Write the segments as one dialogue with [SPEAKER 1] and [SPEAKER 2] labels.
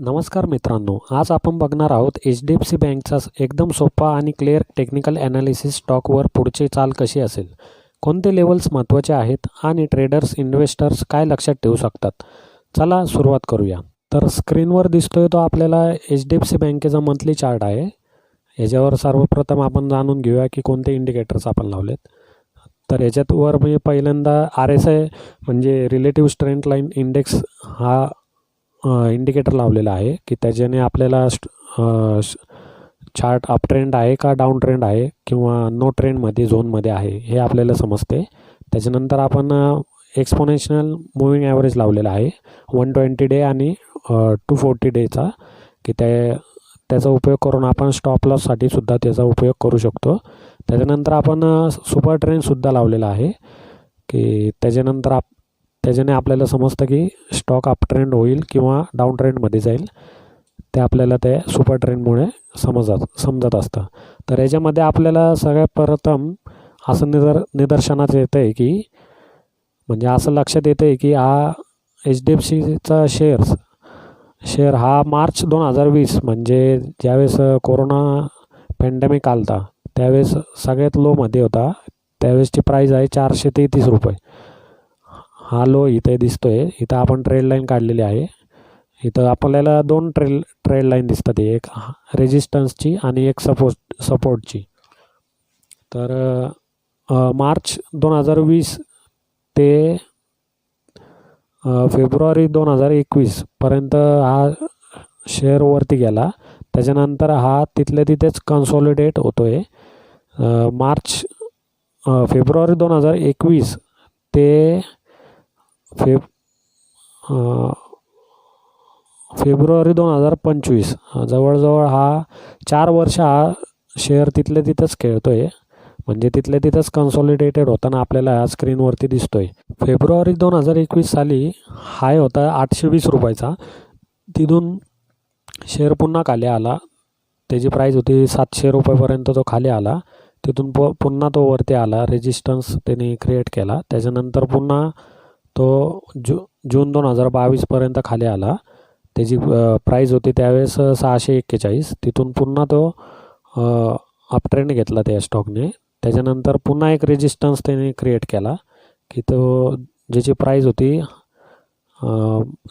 [SPEAKER 1] नमस्कार मित्रांनो आज आपण बघणार आहोत एच डी एफ सी बँकचा एकदम सोपा आणि क्लिअर टेक्निकल ॲनालिसिस स्टॉकवर पुढची चाल कशी असेल कोणते लेवल्स महत्त्वाचे आहेत आणि ट्रेडर्स इन्व्हेस्टर्स काय लक्षात ठेवू शकतात. चला सुरुवात करूया. तर स्क्रीनवर दिसतोय तो आपल्याला एच डी एफ सी बँकेचा मंथली चार्ट आहे. याच्यावर सर्वप्रथम आपण जाणून घेऊया की कोणते इंडिकेटर्स आपण लावलेत. तर याच्यात वर मी पहिल्यांदा आर एस आय म्हणजे रिलेटिव्ह स्ट्रेंथ लाईन इंडेक्स हा इंडिकेटर लावलेला आहे की त्याच्याने आपल्याला चार्ट अप ट्रेंड आहे का डाऊन ट्रेंड आहे किंवा नो ट्रेंडमध्ये झोनमध्ये आहे हे आपल्याला समजते. त्याच्यानंतर आपण एक्सपोनेशनल मुव्हिंग ॲव्हरेज लावलेला आहे. वन ट्वेंटी डे आणि टू फोर्टी डेचा की त्या त्याचा उपयोग करून आपण स्टॉप लॉससाठी सुद्धा त्याचा उपयोग करू शकतो. त्याच्यानंतर आपण सुपर ट्रेंडसुद्धा लावलेला आहे की त्याच्यानंतर आप त्याच्याने आपल्याला समजतं की स्टॉक अप ट्रेंड होईल किंवा डाऊन ट्रेंडमध्ये जाईल. ते आपल्याला ते सुपर ट्रेंडमुळे समजत समजत असतं. तर याच्यामध्ये आपल्याला सगळ्यात प्रथम असं निदर निदर्शनात येतं आहे की म्हणजे असं लक्षात येतं आहे की हा एच डी एफ सीचा शेअर्स शेअर हा मार्च दोन हजार वीस म्हणजे ज्यावेळेस कोरोना पॅन्डेमिक आलता त्यावेळेस सगळ्यात लोमध्ये होता. त्यावेळेसची प्राईज आहे चारशे तेहतीस रुपये. हा लो इथे दिसतो आहे इथं आपण ट्रेड लाईन काढलेली आहे. इथं आपल्याला दोन ट्रेल ट्रेड लाईन दिसतात एक रेजिस्टन्सची आणि एक सपोर्ट सपोर्टची तर मार्च दोन हजार वीस ते फेब्रुवारी दोन हजार एकवीसपर्यंत हा शेअर वरती गेला. त्याच्यानंतर हा तिथल्या तिथेच कन्सॉलिडेट होतो आहे मार्च फेब्रुवारी दोन हजार एकवीस ते फेब फेब्रुवारी दोन हजार पंचवीस. जवळजवळ हा चार वर्ष हा शेअर तिथल्या तिथंच खेळतो आहे म्हणजे तिथल्या तिथंच कन्सॉलिडेटेड होताना आपल्याला ह्या स्क्रीनवरती दिसतो आहे फेब्रुवारी दोन हजार एकवीस साली हाय होता आठशे वीस रुपयाचा. तिथून शेअर पुन्हा खाली आला. त्याची प्राईस होती सातशे रुपयेपर्यंत तो खाली आला. तिथून प पुन्हा तो वरती आला. रेजिस्टन्स त्याने क्रिएट केला. त्याच्यानंतर पुन्हा तो जू जून दोन हजार बावीसपर्यंत खाली आला. त्याची प्राईज होती त्यावेळेस सहाशे एक्केचाळीस. तिथून पुन्हा तो अपट्रेंड घेतला त्या स्टॉकने त्याच्यानंतर पुन्हा एक रेजिस्टन्स त्याने क्रिएट केला की तो ज्याची प्राईज होती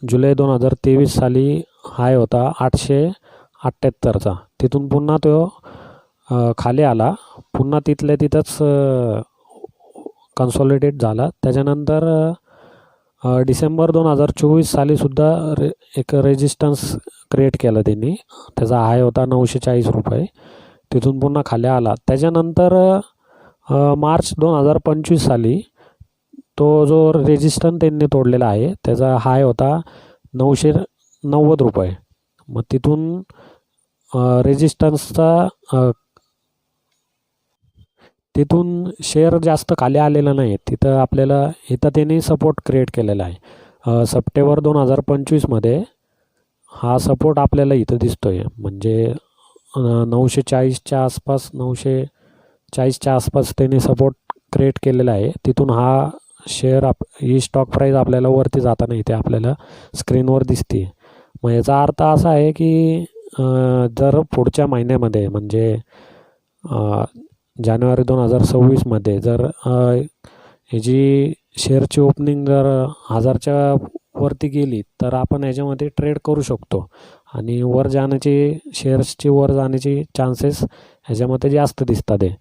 [SPEAKER 1] जुलै दोन हजार तेवीस साली हाय होता आठशे अठ्ठ्याहत्तरचा. तिथून पुन्हा तो खाली आला. पुन्हा तिथल्या तिथंच कन्सॉलिडेट झाला. त्याच्यानंतर डिसेंबर दोन हजार चोवीस सालीसुद्धा रे एक रेजिस्टन्स क्रिएट केलं त्यांनी. त्याचा हाय होता नऊशे चाळीस रुपये. तिथून पुन्हा खाली आला. त्याच्यानंतर मार्च दोन हजार पंचवीस साली तो जो रेजिस्टन्स त्यांनी तोडलेला आहे त्याचा हाय होता नऊशे नव्वद रुपये. मग तिथून रेजिस्टन्सचा तिथून शेअर जास्त खाली आलेला नाही. तिथं आपल्याला इथं त्यांनी सपोर्ट क्रिएट केलेला आहे. सप्टेंबर दोन हजार पंचवीसमध्ये हा सपोर्ट आपल्याला इथं दिसतो आहे म्हणजे नऊशे चाळीसच्या आसपास नऊशे चाळीसच्या आसपास त्यांनी सपोर्ट क्रिएट केलेला आहे. तिथून हा शेअर आप ही स्टॉक प्राईज आपल्याला वरती जाताना इथे आपल्याला स्क्रीनवर दिसते मग याचा अर्थ असा आहे की जर पुढच्या महिन्यामध्ये म्हणजे जानेवारी दोन हजार सव्वीसमध्ये जर ह्याची शेअरची ओपनिंग जर हजारच्या वरती गेली तर आपण याच्यामध्ये ट्रेड करू शकतो. आणि वर जाण्याची शेअर्सची वर जाण्याची चान्सेस ह्याच्यामध्ये जास्त दिसतात आहे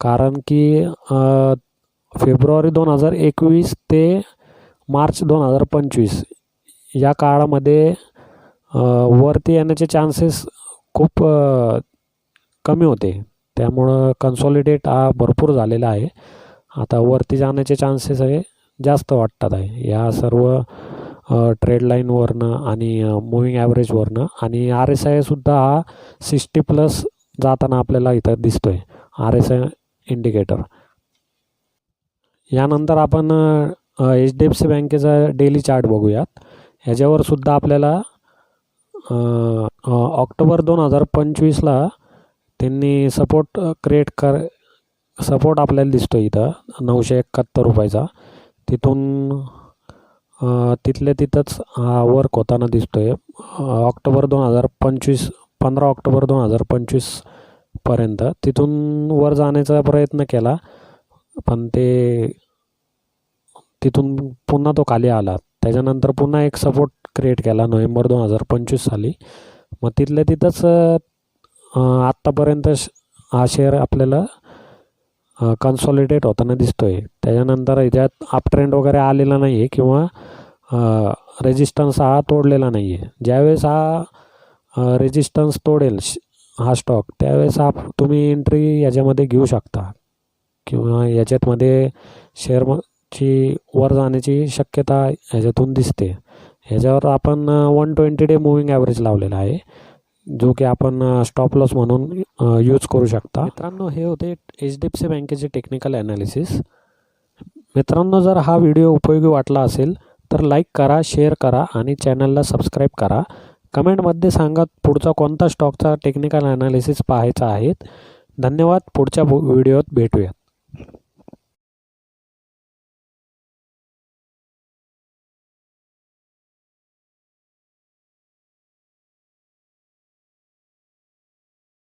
[SPEAKER 1] कारण की फेब्रुवारी दोन हजार एकवीस ते मार्च दोन हजार पंचवीस या काळामध्ये वरती येण्याचे चान्सेस खूप कमी होते. त्यामुळं कन्सॉलिडेट हा भरपूर झालेला आहे. आता वरती जाण्याचे चान्सेस हे जास्त वाटतात आहे. या सर्व ट्रेड लाईनवरनं आणि मुव्हिंग ॲव्हरेजवरनं आणि आर एस आयसुद्धा हा सिक्स्टी प्लस जाताना आपल्याला इथं दिसतो आहे आर एस आय इंडिकेटर यानंतर आपण एच डी एफ सी बँकेचा डेली चार्ट बघूयात. ह्याच्यावर सुद्धा आपल्याला ऑक्टोबर दोन हजार पंचवीसला त्यांनी सपोर्ट क्रिएट कर सपोर्ट आपल्याला दिसतो इथं. नऊशे एकाहत्तर रुपयाचा. तिथून तिथल्या तिथंच हा वर्क होताना दिसतो आहे ऑक्टोबर दोन हजार पंचवीस पंधरा ऑक्टोबर दोन हजार पंचवीसपर्यंत तिथून वर जाण्याचा प्रयत्न केला पण ते तिथून पुन्हा तो खाली आला. त्याच्यानंतर पुन्हा एक सपोर्ट क्रिएट केला नोव्हेंबर दोन हजार पंचवीस साली. मग तिथल्या तिथंच आत्तापर्यंत श- हा शेअर आपल्याला कन्सॉलिडेट होताना दिसतो आहे त्याच्यानंतर याच्यात अपट्रेंड वगैरे आलेला नाही आहे किंवा रेजिस्टन्स हा तोडलेला नाही आहे ज्यावेळेस हा रेजिस्टन्स तोडेल श- हा स्टॉक त्यावेळेस हा तुम्ही एंट्री याच्यामध्ये घेऊ शकता. किंवा याच्यातमध्ये शेअर ची वर जाण्याची शक्यता ह्याच्यातून दिसते. ह्याच्यावर आपण one twenty day moving average लावलेला आहे. जो की आपण स्टॉप लॉस म्हणून यूज करू शकता. मित्रांनो हे होते एच डी एफ सी बँकेचे टेक्निकल ॲनालिसिस मित्रांनो जर हा व्हिडिओ उपयोगी वाटला असेल तर लाईक करा शेअर करा आणि चॅनलला सबस्क्राईब करा. कमेंटमध्ये सांगा पुढचा कोणता स्टॉकचा टेक्निकल ॲनालिसिस पाहायचा आहे. धन्यवाद. पुढच्या व्हिडिओत भेटूया